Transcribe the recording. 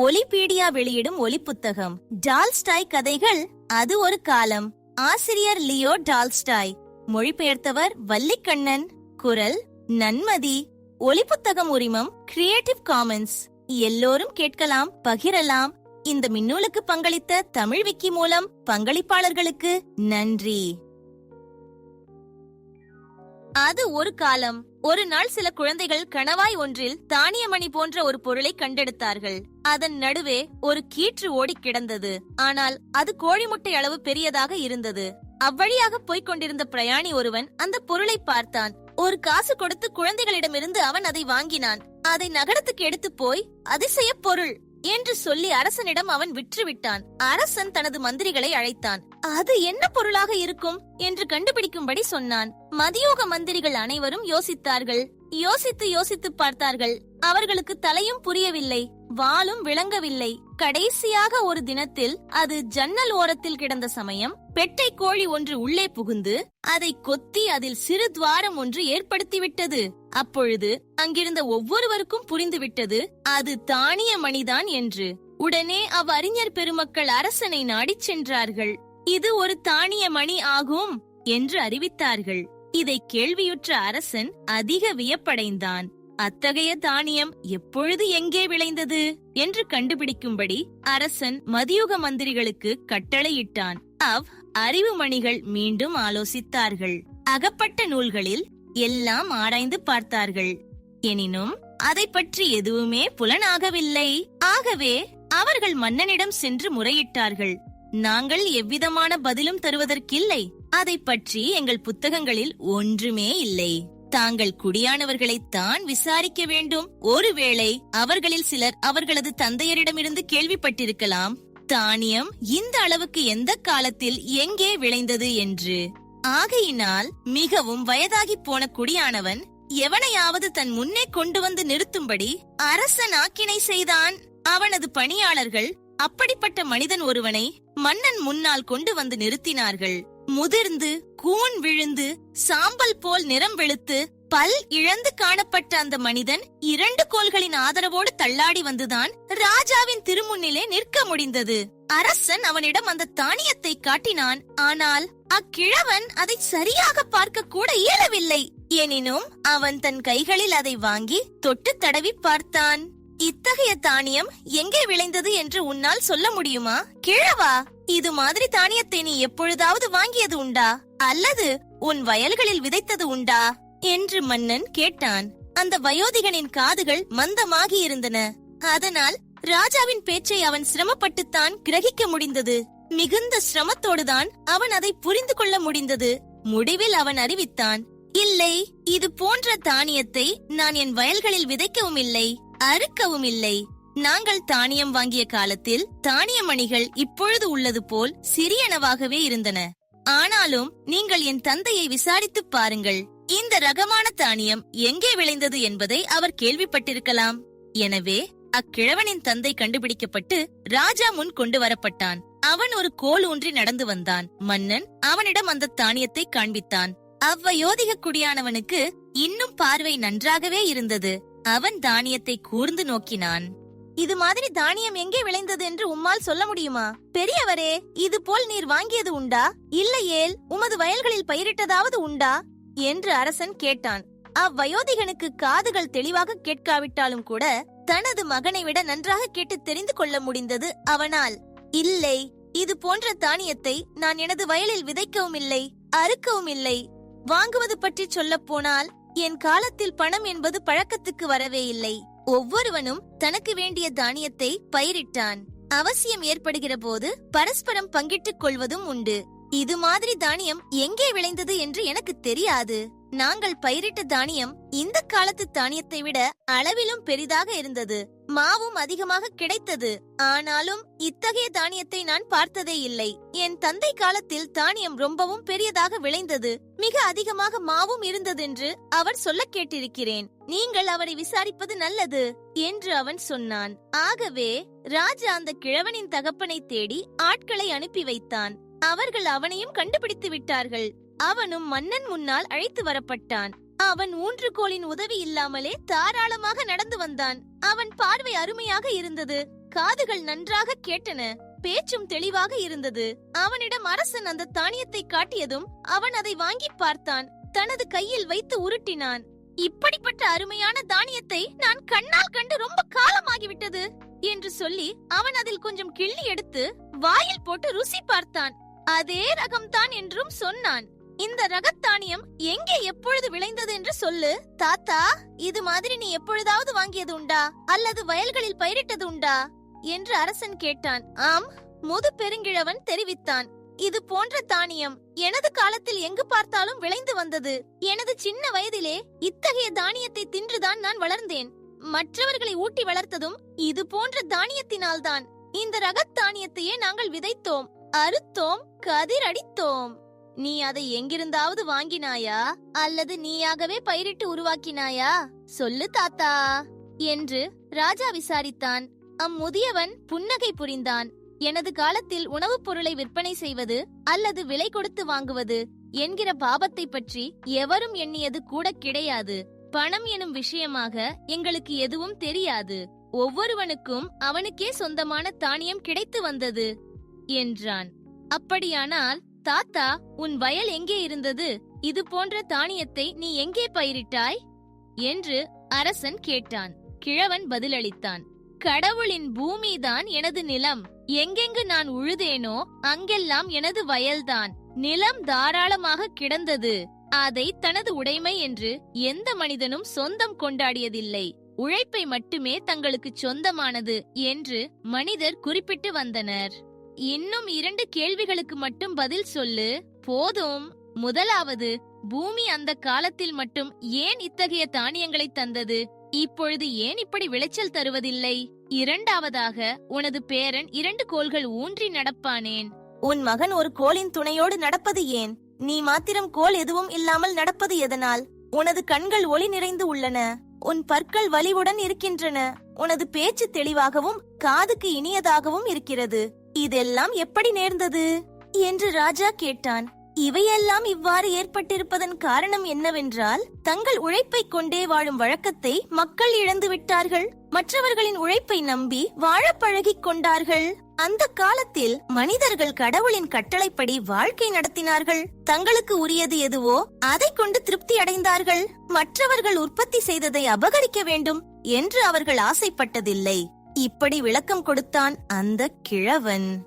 ஒலிபீடியா வெளியிடும் ஒலி புத்தகம் டால்ஸ்டாய் கதைகள் அது ஒரு காலம். ஆசிரியர் லியோ டால்ஸ்டாய். மொழிபெயர்த்தவர் வள்ளிக்கண்ணன். குரல் நன்மதி. ஒலி புத்தகம் உரிமம் கிரியேட்டிவ் காமன்ஸ் எல்லோரும் கேட்கலாம் பகிரலாம். இந்த மின்னூலுக்கு பங்களித்த தமிழ் விக்கி மூலம் பங்களிப்பாளர்களுக்கு நன்றி. அது ஒரு காலம். ஒரு நாள் சில குழந்தைகள் கணவாய் ஒன்றில் தானியமணி போன்ற ஒரு பொருளை கண்டெடுத்தார்கள். அதன் நடுவே ஒரு கீற்று ஓடிக் கிடந்தது. ஆனால் அது கோழி முட்டை அளவு பெரியதாக இருந்தது. அவ்வழியாக போய்க் கொண்டிருந்த பிரயாணி ஒருவன் அந்த பொருளை பார்த்தான். ஒரு காசு கொடுத்து குழந்தைகளிடமிருந்து அவன் அதை வாங்கினான். அதை நகரத்துக்கு எடுத்து போய் அதிசய பொருள். என்று சொல்லி அரசனிடம் அவன் விற்றுவிட்டான். அரசன் தனது மந்திரிகளை அழைத்தான். அது என்ன பொருளாக இருக்கும்? என்று கண்டுபிடிக்கும்படி சொன்னான். மதியோக மந்திரிகள் அனைவரும் யோசித்தார்கள். யோசித்து யோசித்து பார்த்தார்கள். அவர்களுக்கு தலையும் புரியவில்லை. வாளும் விளங்கவில்லை. கடைசியாக ஒரு தினத்தில் அது ஜன்னல் ஓரத்தில் கிடந்த சமயம் பெட்டை கோழி ஒன்று உள்ளே புகுந்து அதை கொத்தி அதில் சிறு துவாரம் ஒன்று ஏற்படுத்திவிட்டது. அப்பொழுது அங்கிருந்த ஒவ்வொருவருக்கும் புரிந்துவிட்டது அது தானிய மணிதான் என்று. உடனே அவ்வறிஞர் பெருமக்கள் அரசனை நாடிச் சென்றார்கள். இது ஒரு தானிய மணி ஆகும் என்று அறிவித்தார்கள். இதை கேள்வியுற்ற அரசன் அதிக வியப்படைந்தான். அத்தகைய தானியம் எப்பொழுது எங்கே விளைந்தது? என்று கண்டுபிடிக்கும்படி அரசன் மதியுக மந்திரிகளுக்கு கட்டளையிட்டான். அவ் அறிவு மணிகள் மீண்டும் ஆலோசித்தார்கள். அகப்பட்ட நூல்களில் எல்லாம் ஆராய்ந்து பார்த்தார்கள். எனினும் அதை பற்றி எதுவுமே புலனாகவில்லை. ஆகவே அவர்கள் மன்னனிடம் சென்று முறையிட்டார்கள். நாங்கள் எவ்விதமான பதிலும் தருவதற்கில்லை. அதை பற்றி எங்கள் புத்தகங்களில் ஒன்றுமே இல்லை. தாங்கள் குடியானவர்களை தான் விசாரிக்க வேண்டும். ஒருவேளை அவர்களில் சிலர் அவர்களது தந்தையரிடமிருந்து கேள்விப்பட்டிருக்கலாம். தானியம் இந்த அளவுக்கு எந்த காலத்தில் எங்கே விளைந்தது என்று. ஆகையினால் மிகவும் வயதாகி போன குடியானவன் எவனையாவது தன் முன்னே கொண்டு வந்து நிறுத்தும்படி அரசன் ஆக்கினை செய்தான். அவனது பணியாளர்கள் அப்படிப்பட்ட மனிதன் ஒருவனை மன்னன் முன்னால் கொண்டு வந்து நிறுத்தினார்கள். முதிர்ந்து கூன் விழுந்து சாம்பல் போல் நிறம் வெளுத்து பல் இழந்து காணப்பட்ட அந்த மனிதன் இரண்டு கோல்களின் ஆதரவோடு தள்ளாடி வந்துதான் ராஜாவின் திருமுன்னிலே நிற்க முடிந்தது. அரசன் அவனிடம் அந்த தானியத்தை காட்டினான். ஆனால் அக்கிழவன் அதை சரியாக பார்க்க கூட இயலவில்லை. எனினும் அவன் தன் கைகளில் அதை வாங்கி தொட்டு தடவி பார்த்தான். இத்தகைய தானியம் எங்கே விளைந்தது என்று உன்னால் சொல்ல முடியுமா? கிழவா? இது மாதிரி தானியத்தை நீ எப்பொழுதாவது வாங்கியது உண்டா? அல்லது உன் வயல்களில் விதைத்தது உண்டா? என்று மன்னன் கேட்டான். அந்த வயோதிகனின் காதுகள் மந்தமாகி இருந்தன. அதனால் ராஜாவின் பேச்சை அவன் சிரமப்பட்டுத்தான் கிரகிக்க முடிந்தது. மிகுந்த சிரமத்தோடுதான் அவன் அதை புரிந்து கொள்ள முடிந்தது. முடிவில் அவன் அறிவித்தான் இல்லை இது போன்ற தானியத்தை நான் என் வயல்களில் விதைக்கவும் இல்லை அறுக்கவும் இல்லை. நாங்கள் தானியம் வாங்கிய காலத்தில் தானிய மணிகள் இப்பொழுது உள்ளது போல் சிறியனவாகவே இருந்தன. ஆனாலும் நீங்கள் என் தந்தையை விசாரித்துப் பாருங்கள். இந்த ரகமான தானியம் எங்கே விளைந்தது என்பதை அவர் கேள்விப்பட்டிருக்கலாம். எனவே அக்கிழவனின் தந்தை கண்டுபிடிக்கப்பட்டு ராஜா முன் கொண்டு வரப்பட்டான். அவன் ஒரு கோல் ஊன்றி நடந்து வந்தான். மன்னன் அவனிடம் அந்த தானியத்தை காண்பித்தான். அவ்வயோதிக குடியானவனுக்கு இன்னும் பார்வை நன்றாகவே இருந்தது. அவன் தானியத்தை கூர்ந்து நோக்கினான். இது மாதிரி தானியம் எங்கே விளைந்தது என்று உம்மால் சொல்ல முடியுமா? பெரியவரே இது போல் நீர் வாங்கியது உண்டா? இல்லையேல் உமது வயல்களில் பயிரிட்டதாவது உண்டா? என்று அரசன் கேட்டான். அவ்வயோதிகனுக்கு காதுகள் தெளிவாக கேட்காவிட்டாலும் கூட தனது மகனை விட நன்றாக கேட்டு தெரிந்து கொள்ள முடிந்தது அவனால். இல்லை இது போன்ற தானியத்தை நான் எனது வயலில் விதைக்கவும் இல்லை அறுக்கவும் இல்லை. வாங்குவது பற்றி சொல்லப் போனால் என் காலத்தில் பணம் என்பது பழக்கத்துக்கு வரவே இல்லை. ஒவ்வொருவனும் தனக்கு வேண்டிய தானியத்தை பயிரிட்டான். அவசியம் ஏற்படுகிற போது பரஸ்பரம் பங்கிட்டுக் கொள்வதும் உண்டு. இது மாதிரி தானியம் எங்கே விளைந்தது என்று எனக்கு தெரியாது. நாங்கள் பயிரிட்ட தானியம் இந்த காலத்து தானியத்தை விட அளவிலும் பெரிதாக இருந்தது. மாவும் அதிகமாக கிடைத்தது. ஆனாலும் இத்தகைய தானியத்தை நான் பார்த்ததே இல்லை. என் தந்தை காலத்தில் தானியம் ரொம்பவும் பெரியதாக விளைந்தது. மிக அதிகமாக மாவும் இருந்ததென்று அவர் சொல்ல கேட்டிருக்கிறேன். நீங்கள் அவரை விசாரிப்பது நல்லது என்று அவன் சொன்னான். ஆகவே ராஜா அந்த கிழவனின் தகப்பனை தேடி ஆட்களை அனுப்பி வைத்தான். அவர்கள் அவனையும் கண்டுபிடித்து விட்டார்கள். அவனும் மன்னன் முன்னால் அழைத்து வரப்பட்டான். அவன் ஊன்றுகோலின் உதவி இல்லாமலே தாராளமாக நடந்து வந்தான். அவன் பார்வை அருமையாக இருந்தது. காதுகள் நன்றாக கேட்டன. பேச்சும் தெளிவாக இருந்தது. அவனிடம் அரசன் அந்த தானியத்தை காட்டியதும் அவன் அதை வாங்கி பார்த்தான். தனது கையில் வைத்து உருட்டினான். இப்படிப்பட்ட அருமையான தானியத்தை நான் கண்ணால் கண்டு ரொம்ப காலமாகிவிட்டது என்று சொல்லி அவன் அதில் கொஞ்சம் கிள்ளி எடுத்து வாயில் போட்டு ருசி பார்த்தான். அதே ரகம்தான் என்றும் சொன்னான். இந்த ரகத்தானியம் எங்கே எப்பொழுது விளைந்தது என்று சொல்லு. தாத்தா இது மாதிரி நீ எப்பொழுதாவது வாங்கியது உண்டா? அல்லது வயல்களில் பயிரிட்டது உண்டா? என்று அரசன் கேட்டான். ஆம் முது பெருங்கிழவன் தெரிவித்தான். இது போன்ற தானியம் எனது காலத்தில் எங்கு பார்த்தாலும் விளைந்து வந்தது. எனது சின்ன வயதிலே இத்தகைய தானியத்தை தின்றுதான் நான் வளர்ந்தேன். மற்றவர்களை ஊட்டி வளர்த்ததும் இது போன்ற தானியத்தினால்தான். இந்த ரகத் தானியத்தையே நாங்கள் விதைத்தோம். அறுத்தோம் கதிர் அடித்தோம் நீ அதை எங்கிருந்தாவது வாங்கினாயா? அல்லது நீயாகவே பயிரிட்டு உருவாக்கினாயா? சொல்லு தாத்தா. என்று ராஜா விசாரித்தான். அம்முதியவன் புன்னகை புரிந்தான். எனது காலத்தில் உணவுப் பொருளை விற்பனை செய்வது அல்லது விலை கொடுத்து வாங்குவது என்கிற பாபத்தை பற்றி எவரும் எண்ணியது கூட கிடையாது. பணம் எனும் விஷயமாக எங்களுக்கு எதுவும் தெரியாது. ஒவ்வொருவனுக்கும் அவனுக்கே சொந்தமான தானியம் கிடைத்து வந்தது என்றான். அப்படியானால் தாத்தா உன் வயல் எங்கே இருந்தது? இது போன்ற தானியத்தை நீ எங்கே பயிரிட்டாய்? என்று அரசன் கேட்டான். கிழவன் பதிலளித்தான். கடவுளின் பூமிதான் எனது நிலம். எங்கெங்கு நான் உழுதேனோ அங்கெல்லாம் எனது வயல்தான். நிலம் தாராளமாக கிடந்தது. அதை தனது உடைமை என்று எந்த மனிதனும் சொந்தம் கொண்டாடியதில்லை. உழைப்பை மட்டுமே தங்களுக்கு சொந்தமானது என்று மனிதர் குறிப்பிட்டு வந்தனர். இன்னும் இரண்டு கேள்விகளுக்கு மட்டும் பதில் சொல்லு. போதும். முதலாவது பூமி அந்த காலத்தில் மட்டும் ஏன் இத்தகைய தானியங்களை தந்தது? இப்பொழுது ஏன் இப்படி விளைச்சல் தருவதில்லை? இரண்டாவதாக உனது பேரன் இரண்டு கோள்கள் ஊன்றி நடப்பானேன். உன் மகன் ஒரு கோளின் துணையோடு நடப்பது ஏன்? நீ மாத்திரம் கோல் எதுவும் இல்லாமல் நடப்பது எதனால்? உனது கண்கள் ஒளி நிறைந்து உள்ளன. உன் பற்கள் வலிவுடன் இருக்கின்றன. உனது பேச்சு தெளிவாகவும் காதுக்கு இனியதாகவும் இருக்கிறது. இதெல்லாம் எப்படி நேர்ந்தது? என்று ராஜா கேட்டான். இவையெல்லாம் இவ்வாறு ஏற்பட்டிருப்பதன் காரணம் என்னவென்றால் தங்கள் உழைப்பை கொண்டே வாழும் வழக்கத்தை மக்கள் இழந்து விட்டார்கள். மற்றவர்களின் உழைப்பை நம்பி வாழ பழகிக் கொண்டார்கள். அந்த காலத்தில் மனிதர்கள் கடவுளின் கட்டளைப்படி வாழ்க்கை நடத்தினார்கள். தங்களுக்கு உரியது எதுவோ அதை கொண்டு திருப்தி அடைந்தார்கள். மற்றவர்கள் உற்பத்தி செய்ததை அபகரிக்க வேண்டும் என்று அவர்கள் ஆசைப்பட்டதில்லை. இப்படி விளக்கம் கொடுத்தான் அந்த கிழவன்.